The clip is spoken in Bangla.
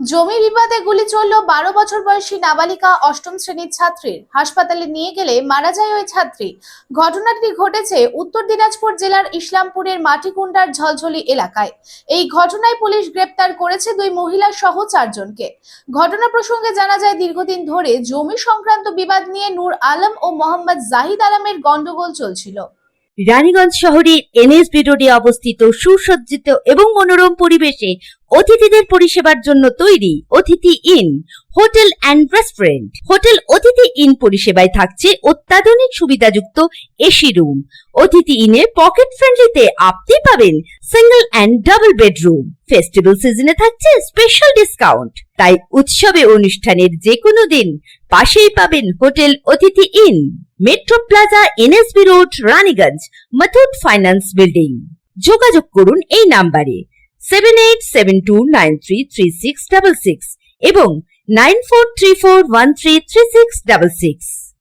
জমি বিবাদে গুলি চলল বারো বছর বয়সী নাবালিকা অষ্টম শ্রেণির ছাত্রীর। হাসপাতালে নিয়ে গেলে মারা যায় ওই ছাত্রী। ঘটনাটি ঘটেছে উত্তর দিনাজপুর জেলার ইসলামপুরের মাটিকুন্ডার ঝলঝলি এলাকায়। এই ঘটনায় পুলিশ গ্রেপ্তার করেছে দুই মহিলা সহ চারজনকে। ঘটনা প্রসঙ্গে জানা যায়, দীর্ঘদিন ধরে জমি সংক্রান্ত বিবাদ নিয়ে নূর আলম ও মোহাম্মদ জাহিদ আলমের গন্ডগোল চলছিল। রানীগঞ্জ শহরের এনএসবি রোডে অবস্থিত সুসজ্জিত এবং মনোরম পরিবেশে অতিথিদের পরিষেবার জন্য তৈরি Atithi inn, hotel and restaurant. Hotel Atithi inn পরিষেবায় থাকছে অত্যাধুনিক সুবিধাযুক্ত এসি রুম। অতিথি ইনে পকেট ফ্রেন্ডলিতে আপনি পাবেন single and double bedroom festival সিজনে থাকছে স্পেশাল ডিসকাউন্ট তাই উৎসবে অনুষ্ঠানের যে কোনো দিন পাশেই পাবেন hotel Atithi inn. Metro plaza NSB road Raniganj Muthoot finance building যোগাযোগ করুন এই নাম্বারে seven eight seven two nine three three six double six এবং nine four three four one three three six double six